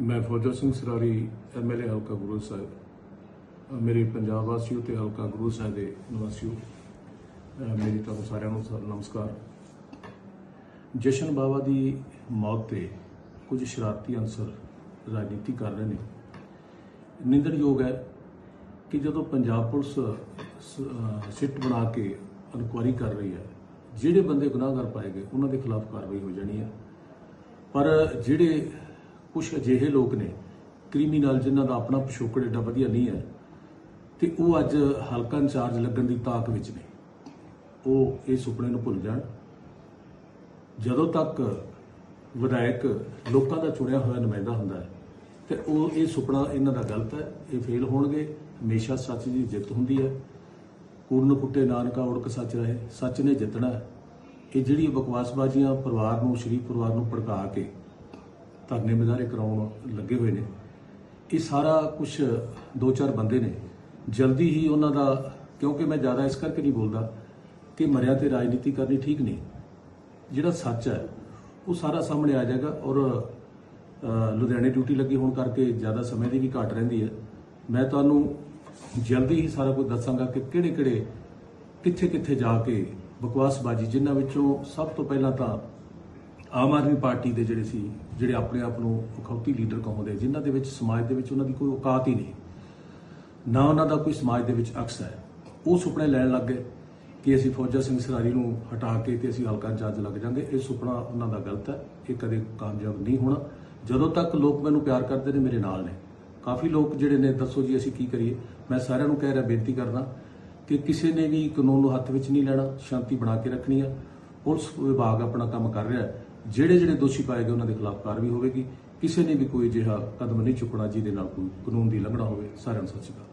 ਮੈਂ ਫੌਜਾ ਸਿੰਘ ਸਰਾਰੀ ਐਮਐਲਏ ਹਲਕਾ ਗੁਰੂ ਸਾਹਿਬ ਮੇਰੇ ਪੰਜਾਬ ਵਾਸੀਓ ਤੇ ਹਲਕਾ ਗੁਰੂ ਸਾਹਿਬ ਦੇ ਨਿਵਾਸੀਓ ਮੇਰੀ ਤੁਹਾਨੂੰ ਸਾਰਿਆਂ ਨੂੰ ਨਮਸਕਾਰ। ਜਸ਼ਨ ਬਾਵਾ ਦੀ ਮੌਤ ਤੇ ਕੁਝ ਸ਼ਰਾਰਤੀ ਅੰਸਰ ਰਾਜਨੀਤੀ ਕਰ ਰਹੇ ਨੇ। ਨਿੰਦਣਯੋਗ ਹੈ ਕਿ ਜਦੋਂ ਪੰਜਾਬ ਪੁਲਿਸ ਸਿੱਟ ਬਣਾ ਕੇ ਇਨਕੁਆਇਰੀ ਕਰ ਰਹੀ ਹੈ, ਜਿਹੜੇ ਬੰਦੇ ਗੁਨਾਹਗਰ ਪਾਏ ਗਏ, ਉਹਨਾਂ ਦੇ ਖਿਲਾਫ ਕਾਰਵਾਈ ਹੋ ਜਾਣੀ ਹੈ। ਪਰ ਜਿਹੜੇ ਕੁਝ ਅਜਿਹੇ ਲੋਕ ਨੇ ਕ੍ਰਿਮੀਨਲ ਜਿਨ੍ਹਾਂ ਦਾ ਆਪਣਾ ਪਿਛੋਕੜ ਏਡਾ ਵਧੀਆ ਨਹੀਂ ਹੈ, ਤੇ ਉਹ ਅੱਜ ਹਲਕਾ ਇੰਚਾਰਜ ਲੱਗਣ ਦੀ ਤਾਕ ਵਿੱਚ ਨੇ। ਉਹ ਇਹ ਸੁਪਨੇ ਨੂੰ ਭੁੱਲ ਜਾਣ। ਜਦੋਂ ਤੱਕ ਵਿਧਾਇਕ ਲੋਕਾਂ ਦਾ ਚੁਣਿਆ ਹੋਇਆ ਨੁਮਾਇੰਦਾ ਹੁੰਦਾ ਹੈ, ਤੇ ਉਹ ਇਹ ਸੁਪਨਾ ਇਹਨਾਂ ਦਾ ਗਲਤ ਹੈ, ਇਹ ਫੇਲ ਹੋਣਗੇ, ਹਮੇਸ਼ਾ ਸੱਚ ਦੀ ਜਿੱਤ ਹੁੰਦੀ ਹੈ। ਕੂਰਨ ਕੁੱਟੇ ਨਾਨਕਾ, ਉੜਕ ਸੱਚ ਰਹੇ, ਸੱਚ ਨੇ ਜਿੱਤਣਾ ਇਹ ਜਿਹੜੀ ਬਕਵਾਸਬਾਜ਼ੀਆਂ ਪਰਿਵਾਰ ਨੂੰ ਸ਼ਰੀਫ ਪਰਿਵਾਰ ਨੂੰ ਭੜਕਾ ਕੇ ਧਰਨੇ ਮੁਜ਼ਾਹਰੇ ਕਰਾਉਣ ਲੱਗੇ ਹੋਏ ਨੇ। ਇਹ ਸਾਰਾ ਕੁਝ ਦੋ ਚਾਰ ਬੰਦੇ ਨੇ। ਜਲਦੀ ਹੀ ਉਹਨਾਂ ਦਾ, ਕਿਉਂਕਿ ਮੈਂ ਜ਼ਿਆਦਾ ਇਸ ਕਰਕੇ ਨਹੀਂ ਬੋਲਦਾ ਕਿ ਮਰਿਆ ਤੇ ਰਾਜਨੀਤੀ ਕਰਨੀ ਠੀਕ ਨਹੀਂ। ਜਿਹੜਾ ਸੱਚ ਹੈ, ਉਹ ਸਾਰਾ ਸਾਹਮਣੇ ਆ ਜਾਏਗਾ ਔਰ ਲੁਧਿਆਣੇ ਡਿਊਟੀ ਲੱਗੀ ਹੋਣ ਕਰਕੇ ਜ਼ਿਆਦਾ ਸਮੇਂ ਦੀ ਵੀ ਘਾਟ ਰਹਿੰਦੀ ਹੈ। ਮੈਂ ਤੁਹਾਨੂੰ ਜਲਦੀ ਹੀ ਸਾਰਾ ਕੁਝ ਦੱਸਾਂਗਾ ਕਿ ਕਿਹੜੇ ਕਿਹੜੇ ਕਿੱਥੇ ਕਿੱਥੇ ਜਾ ਕੇ ਬਕਵਾਸਬਾਜ਼ੀ, ਜਿਨ੍ਹਾਂ ਵਿੱਚੋਂ ਸਭ ਤੋਂ ਪਹਿਲਾਂ ਤਾਂ ਆਮ ਆਦਮੀ ਪਾਰਟੀ ਦੇ ਜਿਹੜੇ ਸੀ, ਜਿਹੜੇ ਆਪਣੇ ਆਪ ਨੂੰ ਅਖੌਤੀ ਲੀਡਰ ਕਹਾਉਂਦੇ, ਜਿਨ੍ਹਾਂ ਦੇ ਵਿੱਚ ਸਮਾਜ ਦੇ ਵਿੱਚ ਉਹਨਾਂ ਦੀ ਕੋਈ ਔਕਾਤ ਹੀ ਨਹੀਂ। ਨਾ ਉਹਨਾਂ ਦਾ ਕੋਈ ਸਮਾਜ ਦੇ ਵਿੱਚ ਅਕਸ ਹੈ। ਉਹ ਸੁਪਨੇ ਲੈਣ ਲੱਗ ਗਏ ਕਿ ਅਸੀਂ ਫੌਜਾ ਸਿੰਘ ਸਰਾਰੀ ਨੂੰ ਹਟਾ ਕੇ ਤੇ ਅਸੀਂ ਹਲਕਾ ਇੰਚਾਰਜ ਲੱਗ ਜਾਾਂਗੇ। ਇਹ ਸੁਪਨਾ ਉਹਨਾਂ ਦਾ ਗਲਤ ਹੈ। ਇਹ ਕਦੇ ਕਾਮਯਾਬ ਨਹੀਂ ਹੋਣਾ। ਜਦੋਂ ਤੱਕ ਲੋਕ ਮੈਨੂੰ ਪਿਆਰ ਕਰਦੇ ਨੇ, ਮੇਰੇ ਨਾਲ ਨੇ। ਕਾਫੀ ਲੋਕ ਜਿਹੜੇ ਨੇ, ਦੱਸੋ ਜੀ ਅਸੀਂ ਕੀ ਕਰੀਏ? ਮੈਂ ਸਾਰਿਆਂ ਨੂੰ ਕਹਿ ਰਿਹਾ, ਬੇਨਤੀ ਕਰਦਾ ਕਿ ਕਿਸੇ ਨੇ ਵੀ ਕਾਨੂੰਨ ਨੂੰ ਹੱਥ ਵਿੱਚ ਨਹੀਂ ਲੈਣਾ, ਸ਼ਾਂਤੀ ਬਣਾ ਕੇ ਰੱਖਣੀ ਆ। ਪੁਲਿਸ ਵਿਭਾਗ ਆਪਣਾ ਕੰਮ ਕਰ ਰਿਹਾ ਹੈ। ਜਿਹੜੇ ਜਿਹੜੇ ਦੋਸ਼ੀ ਪਾਏ ਗਏ ਉਹਨਾਂ ਦੇ ਖਿਲਾਫ ਕਾਰਵਾਈ ਹੋਵੇਗੀ। ਕਿਸੇ ਨੇ ਵੀ ਕੋਈ ਅਜਿਹਾ ਕਦਮ ਨਹੀਂ ਚੁੱਕਣਾ ਜਿਹਦੇ ਨਾਲ ਕੋਈ ਕਾਨੂੰਨ ਦੀ ਲੰਘਣਾ ਹੋਵੇ। ਸਾਰਿਆਂ ਨੂੰ ਸਤਿ ਸ਼੍ਰੀ ਅਕਾਲ।